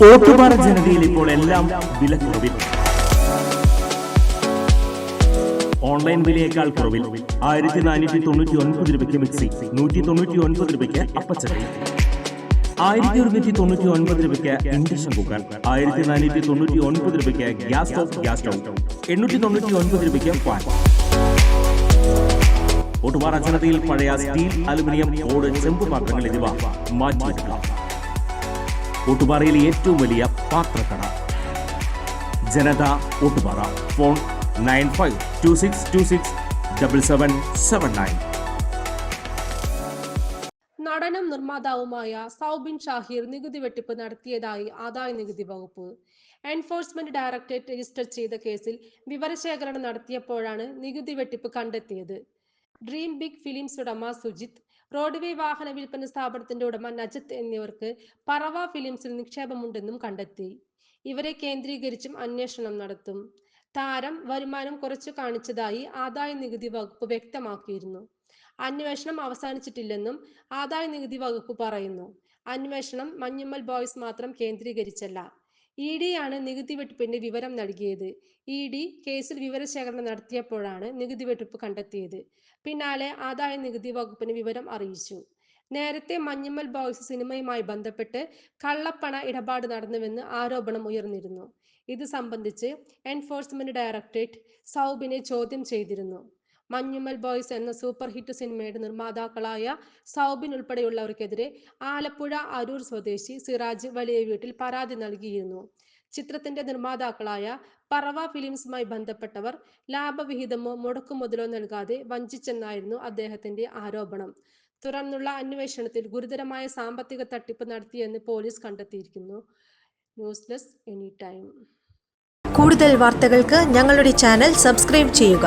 ഓട്ടുപാറ ജനതയിൽ ഇപ്പോൾ എല്ലാം വില കുറവിൽ ഓൺലൈൻ വിലയേക്കാൾ കുറവിൽ. ആയിരത്തി നാനൂറ്റി തൊണ്ണൂറ്റി ഒൻപത് രൂപയ്ക്ക് മിക്സി നൂറ്റി തൊണ്ണൂറ്റി ഒൻപത് രൂപയ്ക്ക് അപ്പച്ചട്ടി. ആയിരത്തി ഒരുന്നൂറ്റി തൊണ്ണൂറ്റി ഒൻപത് രൂപയ്ക്ക് ഇൻഡക്ഷൻ കുക്കർ ആയിരത്തി നാനൂറ്റി തൊണ്ണൂറ്റി ഒൻപത് രൂപയ്ക്ക് ഗ്യാസ് സ്റ്റവ് ഗ്യാസ് സ്റ്റവ് എണ്ണൂറ്റി തൊണ്ണൂറ്റി ഒൻപത് രൂപയ്ക്ക് പാൻ ഒട്ടുപാറ ജനതയിൽ പഴയ സ്റ്റീൽ അലുമിനിയം ഓട് ചെമ്പ് പാത്രങ്ങൾ എന്നിവ മാറ്റിയെടുക്കാം. ഒട്ടുപാറയിലെ ഏറ്റവും വലിയ പാത്രക്കട. Janatha Ottupara phone nine five two six two six double seven seven nine. നടനും നിർമ്മാതാവുമായ സൗബിൻ ഷാഹിർ നികുതി വെട്ടിപ്പ് നടത്തിയതായി ആദായ നികുതി വകുപ്പ്. എൻഫോഴ്സ്മെന്റ് ഡയറക്ടറേറ്റ് രജിസ്റ്റർ ചെയ്ത കേസിൽ വിവരശേഖരണം നടത്തിയപ്പോഴാണ് നികുതി വെട്ടിപ്പ് കണ്ടെത്തിയത്. ഡ്രീം ബിഗ് ഫിലിംസ് ഉടമ സുജിത് റോഡ്വേ വാഹന വിൽപ്പന സ്ഥാപനത്തിന്റെ ഉടമ നജത്ത് എന്നിവർക്ക് പറവ ഫിലിംസിൽ നിക്ഷേപമുണ്ടെന്നും കണ്ടെത്തി. ഇവരെ കേന്ദ്രീകരിച്ചും അന്വേഷണം നടത്തും. താരം വരുമാനം കുറച്ചു കാണിച്ചതായി ആദായ നികുതി വകുപ്പ് വ്യക്തമാക്കിയിരുന്നു. അന്വേഷണം അവസാനിച്ചിട്ടില്ലെന്നും ആദായ നികുതി വകുപ്പ് പറയുന്നു. അന്വേഷണം മഞ്ഞുമ്മൽ ബോയ്സ് മാത്രം കേന്ദ്രീകരിച്ചല്ല. ഇ ഡി ആണ് നികുതി വെട്ടിപ്പിന്റെ വിവരം നൽകിയത്. ഇ ഡി കേസിൽ വിവരശേഖരണം നടത്തിയപ്പോഴാണ് നികുതി വെട്ടിപ്പ് കണ്ടെത്തിയത്. പിന്നാലെ ആദായ നികുതി വകുപ്പിന് വിവരം അറിയിച്ചു. നേരത്തെ മഞ്ഞുമ്മൽ ബോയ്സ് സിനിമയുമായി ബന്ധപ്പെട്ട് കള്ളപ്പണ ഇടപാട് നടന്നുവെന്ന് ആരോപണം ഉയർന്നിരുന്നു. ഇത് സംബന്ധിച്ച് എൻഫോഴ്സ്മെന്റ് ഡയറക്ടറേറ്റ് സൗബിനെ ചോദ്യം ചെയ്തിരുന്നു. മഞ്ഞുമ്മൽ ബോയ്സ് എന്ന സൂപ്പർ ഹിറ്റ് സിനിമയുടെ നിർമ്മാതാക്കളായ സൗബിൻ ഉൾപ്പെടെയുള്ളവർക്കെതിരെ ആലപ്പുഴ അരൂർ സ്വദേശി സിറാജ് വലിയ വീട്ടിൽ പരാതി നൽകിയിരുന്നു. ചിത്രത്തിന്റെ നിർമ്മാതാക്കളായ പറവ ഫിലിംസുമായി ബന്ധപ്പെട്ടവർ ലാഭവിഹിതമോ മുടക്കുമുതലോ നൽകാതെ വഞ്ചിച്ചെന്നായിരുന്നു അദ്ദേഹത്തിന്റെ ആരോപണം. തുടർന്നുള്ള അന്വേഷണത്തിൽ ഗുരുതരമായ സാമ്പത്തിക തട്ടിപ്പ് നടത്തിയെന്ന് പോലീസ് കണ്ടെത്തിയിരിക്കുന്നു. News desk any time. കൂടുതൽ വാർത്തകൾക്ക് ഞങ്ങളുടെ ചാനൽ സബ്സ്ക്രൈബ് ചെയ്യുക.